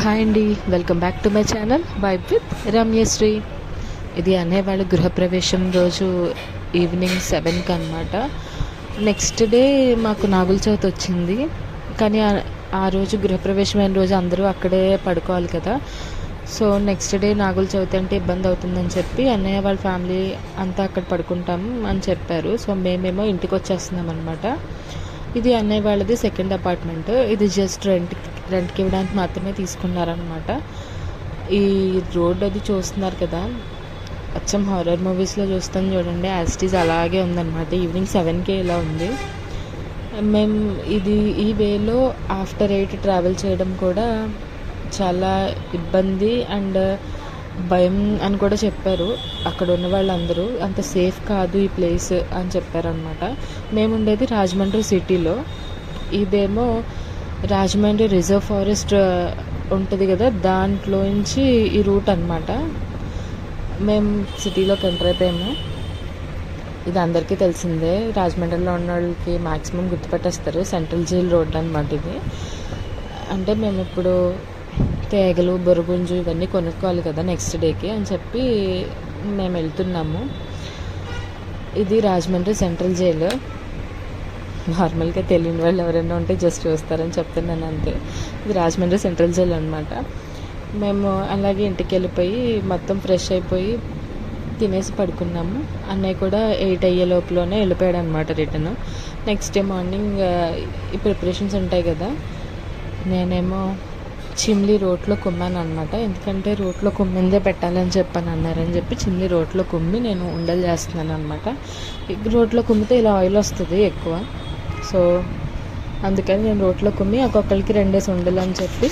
Hi అండి welcome back to my channel vibe with Ramyasri ఇది అనేవాళ్ళ గృహప్రవేశం రోజు ఈవినింగ్ సెవెన్కి అనమాట నెక్స్ట్ డే మాకు నాగుల చవితి వచ్చింది. కానీ ఆ- రోజు గృహప్రవేశమైన రోజు అందరూ అక్కడే పడుకోవాలి కదా. So next day Nagula Chavithi అంటే ఇబ్బంది అవుతుందని చెప్పి అన్నయ్య వాళ్ళ ఫ్యామిలీ అంతా అక్కడ పడుకుంటాం అని చెప్పారు. సో మేమేమో ఇంటికి వచ్చేస్తున్నాం అనమాట ఇది అన్నయ్య వాళ్ళది సెకండ్ అపార్ట్మెంట్ ఇది జస్ట్ రెంట్ రెంట్కి ఇవ్వడానికి మాత్రమే తీసుకున్నారనమాట ఈ రోడ్ అది చూస్తున్నారు కదా అచ్చం హారర్ మూవీస్లో చూస్తాం చూడండి యాస్టీస్ అలాగే ఉందన్నమాట. ఈవినింగ్ సెవెన్కే ఇలా ఉంది. మేము ఇది ఈ వేలో ఆఫ్టర్ ఎయిట్ ట్రావెల్ చేయడం కూడా చాలా ఇబ్బంది అండ్ భయం అని కూడా చెప్పారు. అక్కడ ఉన్న వాళ్ళందరూ అంత సేఫ్ కాదు ఈ ప్లేస్ అని చెప్పారనమాట మేము ఉండేది రాజమండ్రి సిటీలో ఇదేమో రాజమండ్రి రిజర్వ్ ఫారెస్ట్ ఉంటుంది కదా? దాంట్లోంచి ఈ రూట్ అన్నమాట. మేము సిటీలోకి ఎంటర్ అయిపోయాము. ఇది అందరికీ తెలిసిందే. రాజమండ్రిలో ఉన్న వాళ్ళకి మ్యాక్సిమం గుర్తుపెట్టేస్తారు. సెంట్రల్ జైల్ రోడ్ అనమాట ఇది. అంటే మేము ఇప్పుడు తేగలు బొరుగుంజు ఇవన్నీ కొనుక్కోవాలి కదా నెక్స్ట్ డేకి అని చెప్పి మేము వెళ్తున్నాము. ఇది రాజమండ్రి సెంట్రల్ జైలు. నార్మల్గా తెలియని వాళ్ళు ఎవరైనా ఉంటే జస్ట్ చూస్తారని చెప్తున్నాను అంతే. ఇది రాజమండ్రి సెంట్రల్ జైలు అనమాట మేము అలాగే ఇంటికి వెళ్ళిపోయి మొత్తం ఫ్రెష్ అయిపోయి తినేసి పడుకున్నాము. అన్నయ్య కూడా ఎయిట్ అయ్యే లోపలనే వెళ్ళిపోయాడు అనమాట రిటర్న్. నెక్స్ట్ డే మార్నింగ్ ఈ ప్రిపరేషన్స్ ఉంటాయి కదా. నేనేమో చిమ్లీ రోట్లో కుమ్మాను అనమాట ఎందుకంటే రోట్లో కుమ్మిందే పెట్టాలని చెప్పాను అన్నారని చెప్పి చిమ్లీ రోట్లో కుమ్మి నేను ఉండలు చేస్తున్నాను అనమాట రోట్లో కుమ్మితే ఇలా ఆయిల్ వస్తుంది ఎక్కువ. సో అందుకని నేను రోట్లో కుమ్మి ఒక్కొక్కరికి రెండేసి ఉండలు అని చెప్పి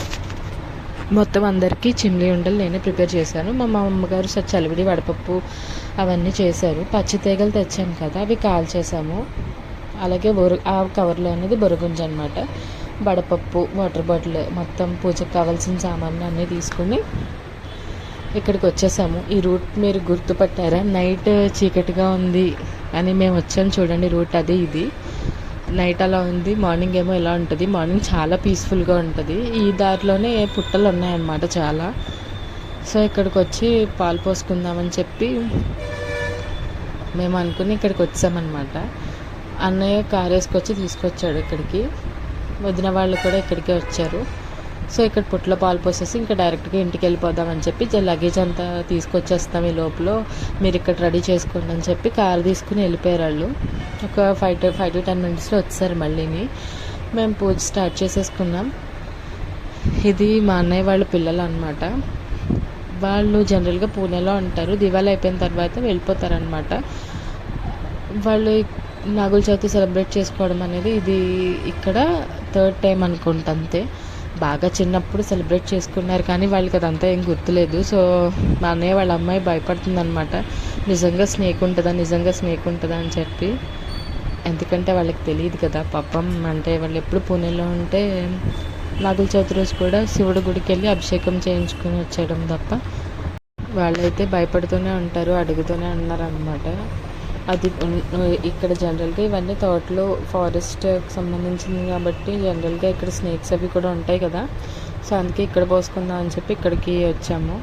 మొత్తం అందరికీ చిమ్లీ ఉండలు నేనే ప్రిపేర్ చేశాను. మా మా అమ్మగారు చలివిడి వడపప్పు అవన్నీ చేశారు. పచ్చి తీగలు తెచ్చాను కదా అవి కాల్చేసాము అలాగే బొరు ఆ కవర్లో అనేది బొరుగుంజ అనమాట వడపప్పు వాటర్ బాటిల్ మొత్తం పూజకు కావాల్సిన సామాన్లు అన్నీ తీసుకుని ఇక్కడికి వచ్చేసాము. ఈ రూట్ మీరు గుర్తుపట్టారా? నైట్ చీకటిగా ఉంది అని మేము వచ్చాము చూడండి రూట్ అది ఇది. నైట్ అలా ఉంది. మార్నింగ్ ఏమో ఎలా ఉంటుంది. మార్నింగ్ చాలా పీస్ఫుల్గా ఉంటుంది. ఈ దారిలోనే పుట్టలు ఉన్నాయన్నమాట చాలా. సో ఇక్కడికి వచ్చి పాలు పోసుకుందామని చెప్పి మేము అనుకుని ఇక్కడికి వచ్చామన్నమాట. అన్నయ్య కారు వేసుకొచ్చి తీసుకొచ్చాడు ఇక్కడికి. వదిన వాళ్ళు కూడా ఇక్కడికే వచ్చారు. సో ఇక్కడ పుట్లో పాలు పోసేసి ఇంకా డైరెక్ట్గా ఇంటికి వెళ్ళిపోదామని చెప్పి లగేజ్ అంతా తీసుకొచ్చేస్తాం ఈ లోపల. మీరు ఇక్కడ రెడీ చేసుకోండి అని చెప్పి కారు తీసుకుని వెళ్ళిపోయారు వాళ్ళు. ఒక five to five to ten మినిట్స్లో వచ్చేసారు మళ్ళీని. మేము పూజ స్టార్ట్ చేసేసుకున్నాం. ఇది మా అన్నయ్య వాళ్ళ పిల్లలు అనమాట వాళ్ళు జనరల్గా పూణేలో ఉంటారు. దివాళీ అయిపోయిన తర్వాత వెళ్ళిపోతారనమాట వాళ్ళు నాగుల చవితి సెలబ్రేట్ చేసుకోవడం అనేది ఇది ఇక్కడ థర్డ్ టైం అనుకుంటా అంతే. బాగా చిన్నప్పుడు సెలబ్రేట్ చేసుకున్నారు కానీ వాళ్ళకి అదంతా ఏం గుర్తులేదు. సో మా అన్నయ్య వాళ్ళ అమ్మాయి భయపడుతుందనమాట నిజంగా స్నేక్ ఉంటుందా? నిజంగా స్నేక్ ఉంటుందా? అని చెప్పి. ఎందుకంటే వాళ్ళకి తెలియదు కదా పాపం. అంటే వాళ్ళు ఎప్పుడు పూణేలో ఉంటే నాగుల చవితి రోజు కూడా శివుడి గుడికి వెళ్ళి అభిషేకం చేయించుకుని వచ్చేయడం తప్ప వాళ్ళైతే భయపడుతూనే ఉంటారు అడుగుతూనే ఉన్నారనమాట అది ఇక్కడ జనరల్గా ఇవన్నీ తోటలు ఫారెస్ట్కి సంబంధించింది కాబట్టి జనరల్గా ఇక్కడ స్నేక్స్ అవి కూడా ఉంటాయి కదా. సో అందుకే ఇక్కడ పోసుకుందాం అని చెప్పి ఇక్కడికి వచ్చాము.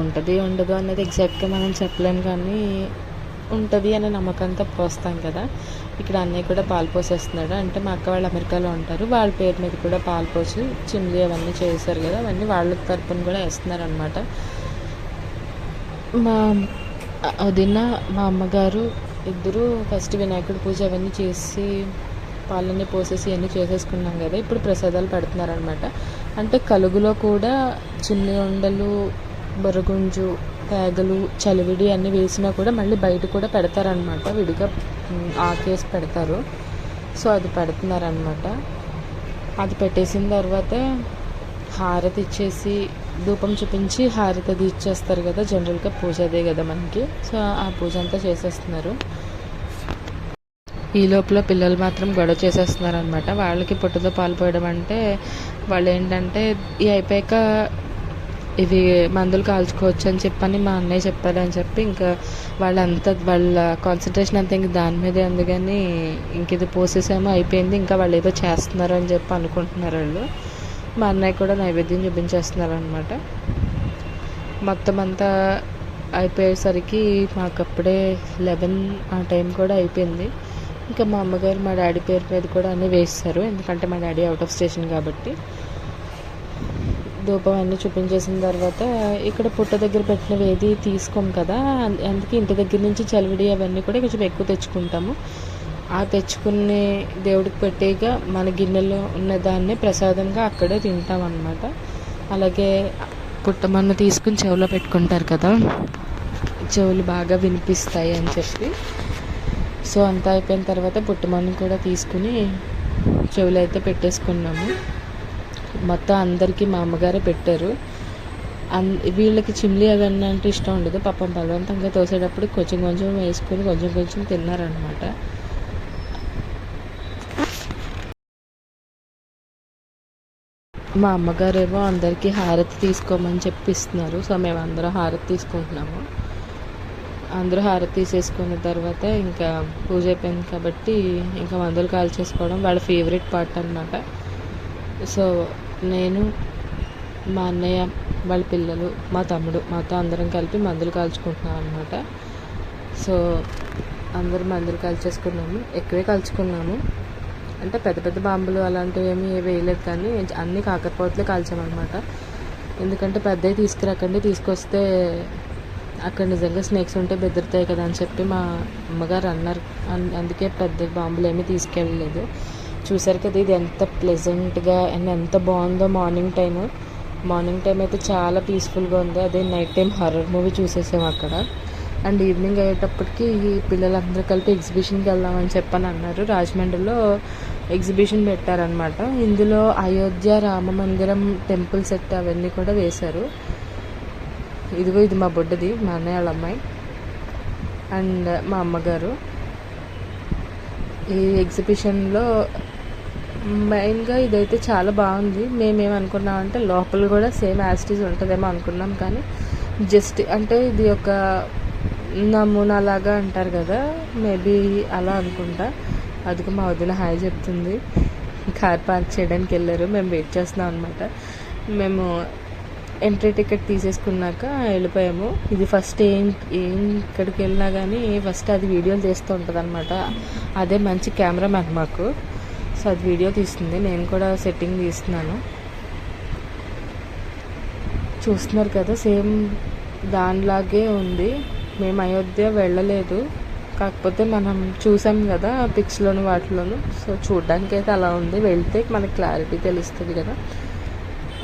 ఉంటుంది ఉండదు అనేది ఎగ్జాక్ట్గా మనం చెప్పలేము కానీ ఉంటుంది అనే నమ్మకంతో పోస్తాం కదా. ఇక్కడ అన్నయ్య కూడా పాలు పోసేస్తున్నాడు. అంటే మా అక్క వాళ్ళు అమెరికాలో ఉంటారు. వాళ్ళ పేరు మీద కూడా పాలు పోసి చిమ్లీ అవన్నీ చేశారు కదా. అవన్నీ వాళ్ళ తరపున కూడా వేస్తున్నారు అనమాట మా వదిన మా అమ్మగారు ఇద్దరు ఫస్ట్ వినాయకుడి పూజ అవన్నీ చేసి పాలన్నీ పోసేసి అన్నీ చేసేసుకున్నాం కదా. ఇప్పుడు ప్రసాదాలు పెడుతున్నారనమాట అంటే కలుగులో కూడా చిన్ని ఉండలు బొరగుంజు తేగలు చలివిడి అన్నీ వేసినా కూడా మళ్ళీ బయట కూడా పెడతారనమాట విడిగా ఆకేసి పెడతారు. సో అది పెడుతున్నారనమాట అది పెట్టేసిన తర్వాత హారతి ఇచ్చేసి ధూపం చూపించి హారతి తీర్చేస్తారు ఇచ్చేస్తారు కదా జనరల్గా పూజ అదే కదా మనకి. సో ఆ పూజ అంతా చేసేస్తున్నారు. ఈ లోపల పిల్లలు మాత్రం గొడవ చేసేస్తున్నారు అనమాట వాళ్ళకి పొట్టుతో పాలు పోయడం అంటే వాళ్ళు ఏంటంటే ఈ అయిపోయాక ఇవి మందులు కాల్చుకోవచ్చు అని చెప్పని మా అన్నయ్య చెప్పారని చెప్పి ఇంకా వాళ్ళంతా వాళ్ళ కాన్సన్ట్రేషన్ అంతా ఇంక దాని మీదే ఉంది కానీ ఇంక ఇది పోసేసేమో అయిపోయింది ఇంకా వాళ్ళు ఏదో చేస్తున్నారు అని చెప్పి అనుకుంటున్నారు వాళ్ళు. మా అన్నయ్య కూడా నైవేద్యం చూపించేస్తున్నారు అనమాట మొత్తం అంతా అయిపోయేసరికి మాకు అప్పుడే లెవెన్ ఆ టైం కూడా అయిపోయింది. ఇంకా మా అమ్మగారు మా డాడీ పేరు మీద కూడా అన్నీ వేస్తారు. ఎందుకంటే మా డాడీ అవుట్ ఆఫ్ స్టేషన్ కాబట్టి. ధూపం అన్నీ చూపించేసిన తర్వాత ఇక్కడ పుట్ట దగ్గర పెట్టినవి ఏది తీసుకోం కదా. అందుకే ఇంటి దగ్గర నుంచి చలివిడి అవన్నీ కూడా కొంచెం ఎక్కువ తెచ్చుకుంటాము. ఆ తెచ్చుకునే దేవుడికి పెట్టేగా మన గిన్నెలో ఉన్న దాన్ని ప్రసాదంగా అక్కడే తింటాం అన్నమాట. అలాగే పుట్టమన్న తీసుకుని చెవిలో పెట్టుకుంటారు కదా చెవులు బాగా వినిపిస్తాయి అని చెప్పి. సో అంతా అయిపోయిన తర్వాత పుట్టమన్ను కూడా తీసుకుని చెవులు అయితే పెట్టేసుకున్నాము. మొత్తం అందరికీ మా అమ్మగారే పెట్టారు. అన్ వీళ్ళకి చిమ్లీ అవన్నీ అంటే ఇష్టం ఉండదు. పాపం బలవంతంగా తోసేటప్పుడు కొంచెం కొంచెం వేసుకొని కొంచెం కొంచెం తిన్నారనమాట మా అమ్మగారేమో అందరికీ హారతి తీసుకోమని చెప్పిస్తున్నారు. సో మేము అందరం హారతి తీసుకుంటున్నాము. అందరూ హారతి తీసేసుకున్న తర్వాత ఇంకా పూజ అయిపోయింది కాబట్టి ఇంకా మందులు కాల్ చేసుకోవడం వాళ్ళ ఫేవరెట్ పార్ట్ అనమాట సో నేను మా అన్నయ్య వాళ్ళ పిల్లలు మా తమ్ముడు మాతో అందరం కలిపి మందులు కాల్చుకుంటున్నాం అనమాట సో అందరూ మందులు కాల్చేసుకున్నాము. ఎక్కువే కాల్చుకున్నాము. అంటే పెద్ద పెద్ద బాంబులు అలాంటివి ఏమీ వేయలేదు కానీ అన్ని కాకరపోతలే కాల్చామన్నమాట ఎందుకంటే పెద్దవి తీసుకురాకండి తీసుకొస్తే అక్కడ నిజంగా స్నేక్స్ ఉంటే బెదురుతాయి కదా అని చెప్పి మా అమ్మగారు అన్నారు. అందుకే పెద్ద బాంబులు ఏమీ తీసుకెళ్ళలేదు. చూసారు కదా ఇది ఎంత ప్లెజెంట్గా అండ్ ఎంత బాగుందో మార్నింగ్ టైము మార్నింగ్ టైం అయితే చాలా పీస్ఫుల్గా ఉంది. అదే నైట్ టైం హర్రర్ మూవీ చూసేసాము అక్కడ. అండ్ ఈవినింగ్ అయ్యేటప్పటికి ఈ పిల్లలందరూ కలిపి ఎగ్జిబిషన్కి వెళ్దామని చెప్పని అన్నారు. రాజమండ్రిలో ఎగ్జిబిషన్ పెట్టారనమాట ఇందులో అయోధ్య రామ మందిరం టెంపుల్ సెట్ అవన్నీ కూడా వేశారు. ఇదిగో ఇది మా బుడ్డది మా అన్నయ్య వాళ్ళ అమ్మాయి అండ్ మా అమ్మగారు. ఈ ఎగ్జిబిషన్లో మెయిన్గా ఇదైతే చాలా బాగుంది. మేమేమనుకున్నామంటే లోపల కూడా సేమ్ యాసిటీస్ ఉంటుందేమో అనుకున్నాం కానీ జస్ట్ అంటే ఇది ఒక నమూనా లాగా అంటారు కదా మేబీ అలా అనుకుంటా. అదిగో మా వదిన హాయ్ చెప్తుంది. కార్ పార్క్ చేయడానికి వెళ్ళారు మేము వెయిట్ చేస్తున్నాం అనమాట మేము ఎంట్రీ టికెట్ తీసేసుకున్నాక వెళ్ళిపోయాము. ఇది ఫస్ట్ ఏం ఏం ఇక్కడికి వెళ్ళినా కానీ ఫస్ట్ అది వీడియోలు తీస్తూ ఉంటుంది అనమాట అదే మంచి కెమెరా మ్యాన్ మాకు. సో అది వీడియో తీస్తుంది. నేను కూడా సెట్టింగ్ తీస్తున్నాను. చూస్తున్నారు కదా సేమ్ దానిలాగే ఉంది. మేము అయోధ్య వెళ్ళలేదు. కాకపోతే మనం చూసాం కదా పిక్స్లోను వాటిలోను. సో చూడడానికి అయితే అలా ఉంది. వెళ్తే మనకి క్లారిటీ తెలుస్తుంది కదా.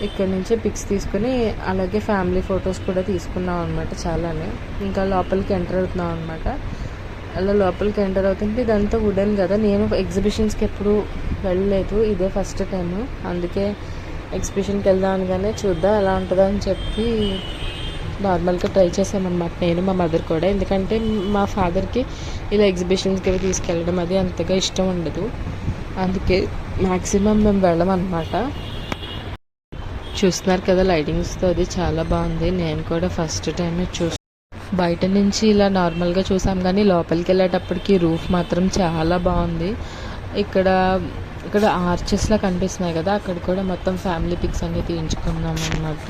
ఇక్కడ నుంచే పిక్స్ తీసుకుని అలాగే ఫ్యామిలీ ఫొటోస్ కూడా తీసుకున్నాం అనమాట చాలానే. ఇంకా లోపలికి ఎంటర్ అవుతున్నాం అనమాట అలా లోపలికి ఎంటర్ అవుతుంటే ఇదంతా వుడెన్ కదా. నేను ఎగ్జిబిషన్స్కి ఎప్పుడు వెళ్ళలేదు. ఇదే ఫస్ట్ టైం అందుకే ఎగ్జిబిషన్కి వెళ్దాం అనగానే చూద్దాం ఎలా ఉంటుందని చెప్పి నార్మల్గా ట్రై చేసామన్నమాట నేను మా మదర్ కూడా. ఎందుకంటే మా ఫాదర్కి ఇలా ఎగ్జిబిషన్స్కి అవి తీసుకెళ్ళడం అది అంతగా ఇష్టం ఉండదు. అందుకే మ్యాక్సిమం మేము వెళ్ళమన్నమాట. చూస్తున్నారు కదా లైటింగ్స్తో అది చాలా బాగుంది. నేను కూడా ఫస్ట్ టైం చూ బయట నుంచి ఇలా నార్మల్గా చూసాం కానీ లోపలికి వెళ్ళేటప్పటికి రూఫ్ మాత్రం చాలా బాగుంది. ఇక్కడ ఇక్కడ ఆర్చెస్లా కనిపిస్తున్నాయి కదా అక్కడ కూడా మొత్తం ఫ్యామిలీ పిక్స్ అన్నీ తీయించుకున్నాం అనమాట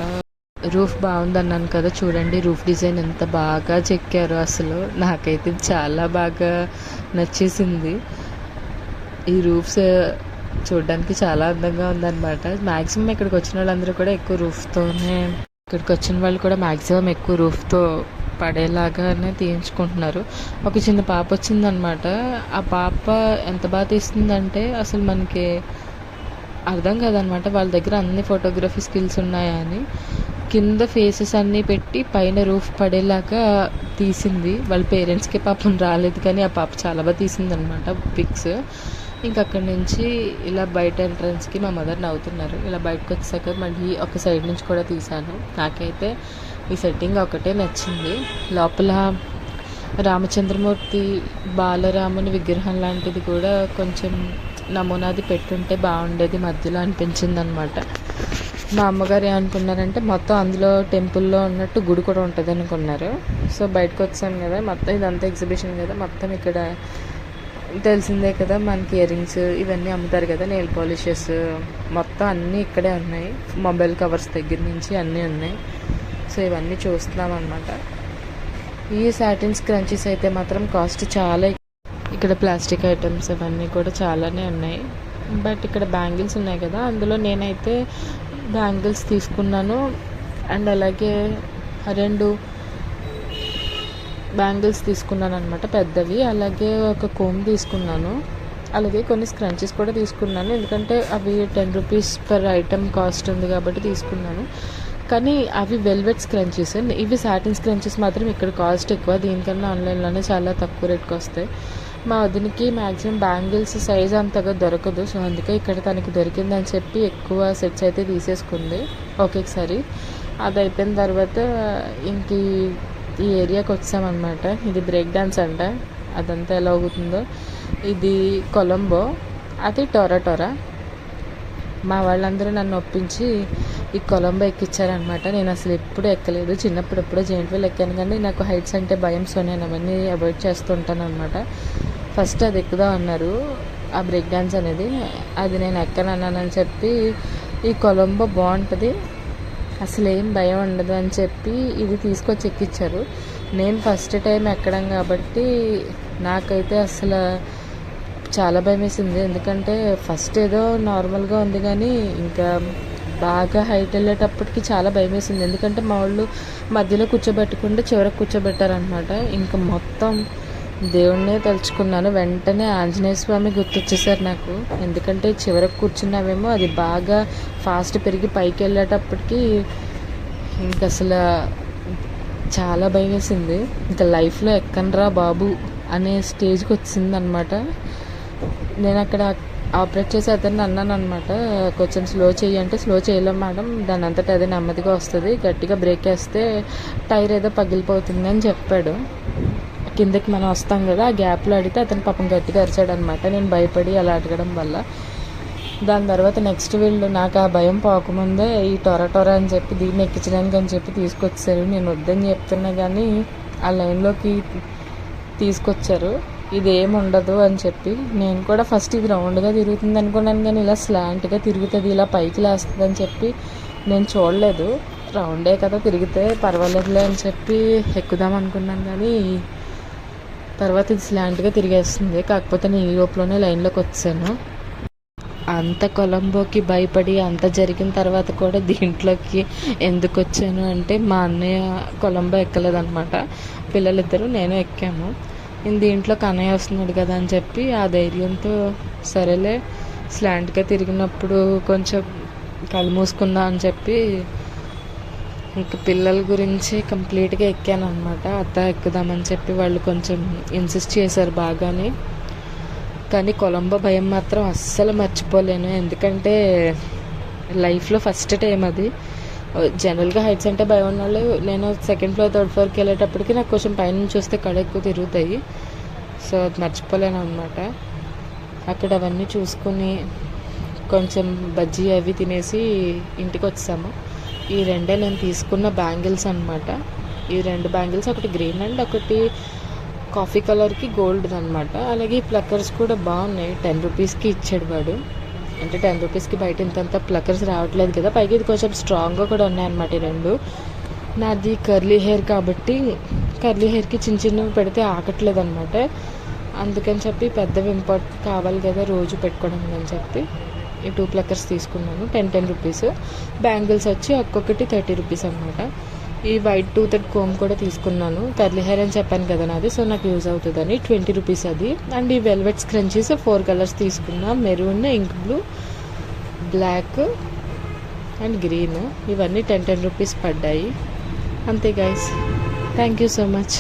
రూఫ్ బాగుంది అన్నాను కదా చూడండి రూఫ్ డిజైన్ ఎంత బాగా చెక్కారు అసలు. నాకైతే చాలా బాగా నచ్చేసింది. ఈ రూఫ్స్ చూడడానికి చాలా అందంగా ఉందన్నమాట. మ్యాక్సిమం ఇక్కడికి వచ్చిన వాళ్ళందరూ కూడా ఎక్కువ రూఫ్తోనే ఇక్కడికి వచ్చిన వాళ్ళు కూడా మ్యాక్సిమం ఎక్కువ రూఫ్తో పడేలాగానే తీయించుకుంటున్నారు. ఒక చిన్న పాప వచ్చిందనమాట ఆ పాప ఎంత బాగా తీస్తుందంటే అసలు మనకి అర్థం కాదనమాట. వాళ్ళ దగ్గర అన్ని ఫోటోగ్రఫీ స్కిల్స్ ఉన్నాయని. కింద ఫేసెస్ అన్నీ పెట్టి పైన రూఫ్ పడేలాగా తీసింది. వాళ్ళ పేరెంట్స్కి పాపం రాలేదు కానీ ఆ పాప చాలా బాగా తీసింది అనమాట పిక్స్ ఇంకా అక్కడి నుంచి ఇలా బయట ఎంట్రన్స్కి మా మదర్ నవ్వుతున్నారు. ఇలా బయటకు వచ్చాక మళ్ళీ ఒక సైడ్ నుంచి కూడా తీశాను. నాకైతే ఈ సెట్టింగ్ ఒకటే నచ్చింది. లోపల రామచంద్రమూర్తి బాలరాముని విగ్రహం లాంటిది కూడా కొంచెం నమూనాది పెట్టుంటే బాగుండేది మధ్యలో అనిపించింది అనమాట మా అమ్మగారు ఏమనుకున్నారంటే మొత్తం అందులో టెంపుల్లో ఉన్నట్టు గుడి కూడా ఉంటుంది అనుకున్నారు. సో బయటకు వచ్చాను కదా మొత్తం ఇదంతా ఎగ్జిబిషన్ కదా మొత్తం ఇక్కడ తెలిసిందే కదా మనకి ఇయర్ రింగ్స్ ఇవన్నీ అమ్ముతారు కదా నెయిల్ పాలిషెస్ మొత్తం అన్నీ ఇక్కడే ఉన్నాయి. మొబైల్ కవర్స్ దగ్గర నుంచి అన్నీ ఉన్నాయి. సో ఇవన్నీ చూస్తున్నాం అనమాట ఈ సాటిన్స్ క్రంచెస్ అయితే మాత్రం కాస్ట్ చాలా ఇక్కడ ప్లాస్టిక్ ఐటమ్స్ అవన్నీ కూడా చాలానే ఉన్నాయి. బట్ ఇక్కడ బ్యాంగిల్స్ ఉన్నాయి కదా అందులో నేనైతే బ్యాంగిల్స్ తీసుకున్నాను. అండ్ అలాగే రెండు బ్యాంగిల్స్ తీసుకున్నాను అనమాట పెద్దవి. అలాగే ఒక కోమ్ తీసుకున్నాను. అలాగే కొన్ని స్క్రంచెస్ కూడా తీసుకున్నాను. ఎందుకంటే అవి ten rupees per item cost ఉంది కాబట్టి తీసుకున్నాను. కానీ అవి వెల్వెట్ స్క్రంచెస్ ఇవి సాటిన్ స్క్రంచెస్ మాత్రం ఇక్కడ కాస్ట్ ఎక్కువ. దీనికన్నా ఆన్లైన్లోనే చాలా తక్కువ రేట్కి వస్తాయి. మా వదినకి మ్యాక్సిమం బ్యాంగిల్స్ సైజ్ అంతగా దొరకదు. సో అందుకే ఇక్కడ తనకి దొరికిందని చెప్పి ఎక్కువ సెట్స్ అయితే తీసేసుకుంది. ఒకేసారి అది అయిపోయిన తర్వాత ఇంక ఈ- ఏరియాకి వచ్చామన్నమాట. ఇది బ్రేక్ డాన్స్ అంట. అదంతా ఎలా అవుతుందో. ఇది కొలంబో. అది టొరా టొరా. మా వాళ్ళందరూ నన్ను ఒప్పించి ఈ కొలంబో ఎక్కించారనమాట నేను అసలు ఎప్పుడు ఎక్కలేదు. చిన్నప్పుడు ఎప్పుడో జెయింట్ వీల్ ఎక్కాను. కానీ నాకు హైట్స్ అంటే భయం సో నేను అవన్నీ అవాయిడ్ చేస్తుంటాను అనమాట ఫస్ట్ అది ఎక్కుదాం అన్నారు ఆ బ్రేక్ డ్యాన్స్ అనేది. అది నేను ఎక్కనన్నానని చెప్పి ఈ కొలంబో బాగుంటుంది అసలు ఏం భయం ఉండదు అని చెప్పి ఇది తీసుకొచ్చి ఎక్కించారు నేను ఫస్ట్ టైం ఎక్కడం కాబట్టి నాకైతే అసలు చాలా భయం వేసింది. ఎందుకంటే ఫస్ట్ ఏదో నార్మల్గా ఉంది కానీ ఇంకా బాగా హైట్ వెళ్ళేటప్పటికి చాలా భయం వేసింది. ఎందుకంటే మా వాళ్ళు మధ్యలో కూర్చోబెట్టకుండా చివరికి కూర్చోబెట్టారనమాట ఇంకా మొత్తం దేవుణ్ణే తలుచుకున్నాను. వెంటనే ఆంజనేయ స్వామి గుర్తొచ్చేసారు నాకు. ఎందుకంటే చివరకు కూర్చున్నావేమో అది బాగా ఫాస్ట్ పెరిగి పైకి వెళ్ళేటప్పటికి ఇంక అసలు చాలా భయం వేసింది ఇంకా లైఫ్లో ఎక్కనరా బాబు అనే స్టేజ్కి వచ్చింది అనమాట నేను అక్కడ ఆపరేట్ చేసే అతన్ని అన్నాను అనమాట కొంచెం స్లో చేయి అంటే స్లో చేయలేం మేడం. దాని అంతటా అదే నెమ్మదిగా వస్తుంది. గట్టిగా బ్రేక్ వేస్తే టైర్ ఏదో పగిలిపోతుంది అని చెప్పాడు. కిందకి మనం వస్తాం కదా ఆ గ్యాప్లో అడిగితే అతను పాపం గట్టిగా అరిచాడు అనమాట నేను భయపడి అలా అడగడం వల్ల. దాని తర్వాత నెక్స్ట్ వీళ్ళు నాకు ఆ భయం పోకముందే ఈ టొర టొర అని చెప్పి దీన్ని ఎక్కించడానికి అని చెప్పి తీసుకొచ్చారు నేను వద్దని చెప్తున్నా కానీ ఆ లైన్లోకి తీసుకొచ్చారు. ఇది ఉండదు అని చెప్పి నేను కూడా ఫస్ట్ ఇది రౌండ్గా తిరుగుతుంది అనుకున్నాను కానీ ఇలా స్లాంట్గా తిరుగుతుంది ఇలా పైకి లేస్తుంది అని చెప్పి నేను చూడలేదు. రౌండే కదా తిరిగితే పర్వాలేదులే అని చెప్పి ఎక్కుదాం అనుకున్నాను కానీ తర్వాత ఇది స్లాంట్గా తిరిగేస్తుంది. కాకపోతే నేను ఈ లైన్లోకి వచ్చాను. అంత కొలంబోకి భయపడి అంత జరిగిన తర్వాత కూడా దీంట్లోకి ఎందుకు వచ్చాను అంటే మా అన్నయ్య కొలంబో ఎక్కలేదనమాట పిల్లలిద్దరూ నేను ఎక్కాము. నేను దీంట్లో కన్నయ్య వస్తున్నాడు కదా అని చెప్పి ఆ ధైర్యంతో సరేలే స్లాంట్గా తిరిగినప్పుడు కొంచెం కళ్ళు మూసుకుందాం అని చెప్పి ఇంక పిల్లల గురించి కంప్లీట్గా ఎక్కాను అనమాట అత్త ఎక్కుదామని చెప్పి వాళ్ళు కొంచెం ఇన్సిస్ట్ చేశారు బాగానే. కానీ కొలంబో భయం మాత్రం అస్సలు మర్చిపోలేను. ఎందుకంటే లైఫ్లో ఫస్ట్ టైం అది. జనరల్గా హైట్స్ అంటే భయం ఉన్న వాళ్ళు నేను సెకండ్ ఫ్లోర్ థర్డ్ ఫ్లోర్కి వెళ్ళేటప్పటికి నాకు కొంచెం పైనుంచి చూస్తే కళ ఎక్కువ తిరుగుతాయి. సో అది మర్చిపోలేను అనమాట అక్కడ అవన్నీ చూసుకుని కొంచెం బజ్జీ అవి తినేసి ఇంటికి వచ్చాము ఈ రెండే నేను తీసుకున్న బ్యాంగిల్స్ అనమాట ఈ రెండు బ్యాంగిల్స్ ఒకటి గ్రీన్ అండ్ ఒకటి కాఫీ కలర్కి గోల్డ్ అనమాట అలాగే ఈ ప్లక్కర్స్ కూడా బాగున్నాయి. టెన్ రూపీస్కి ఇచ్చాడు వాడు. అంటే టెన్ రూపీస్కి బయట ఇంతంత ప్లక్కర్స్ రావట్లేదు కదా. పైకి ఇది కొంచెం స్ట్రాంగ్గా కూడా ఉన్నాయన్నమాట ఈ రెండు. నాది కర్లీ హెయిర్ కాబట్టి కర్లీ హెయిర్కి చిన్న చిన్నవి పెడితే ఆగట్లేదు అనమాట అందుకని చెప్పి పెద్దవి ఇంపార్ట్ కావాలి కదా రోజు పెట్టుకోవడం అని చెప్పి. ఈ టూ ప్లక్కర్స్ తీసుకున్నాను టెన్ టెన్ రూపీస్. బ్యాంగిల్స్ వచ్చి ఒక్కొక్కటి థర్టీ రూపీస్ అనమాట ఈ వైట్ టూత్ కోమ్ కూడా తీసుకున్నాను. కర్లీ హెయిర్ అని చెప్పాను కదా నాది సో నాకు యూజ్ అవుతుందని ట్వంటీ రూపీస్ అది. అండ్ ఈ వెల్వెట్ స్క్రంచీస్ ఫోర్ కలర్స్ తీసుకున్నా. మెరూన్ ఇంక్ బ్లూ బ్లాక్ అండ్ గ్రీన్. ఇవన్నీ టెన్ టెన్ రూపీస్ పడ్డాయి. అంతే guys thank you so much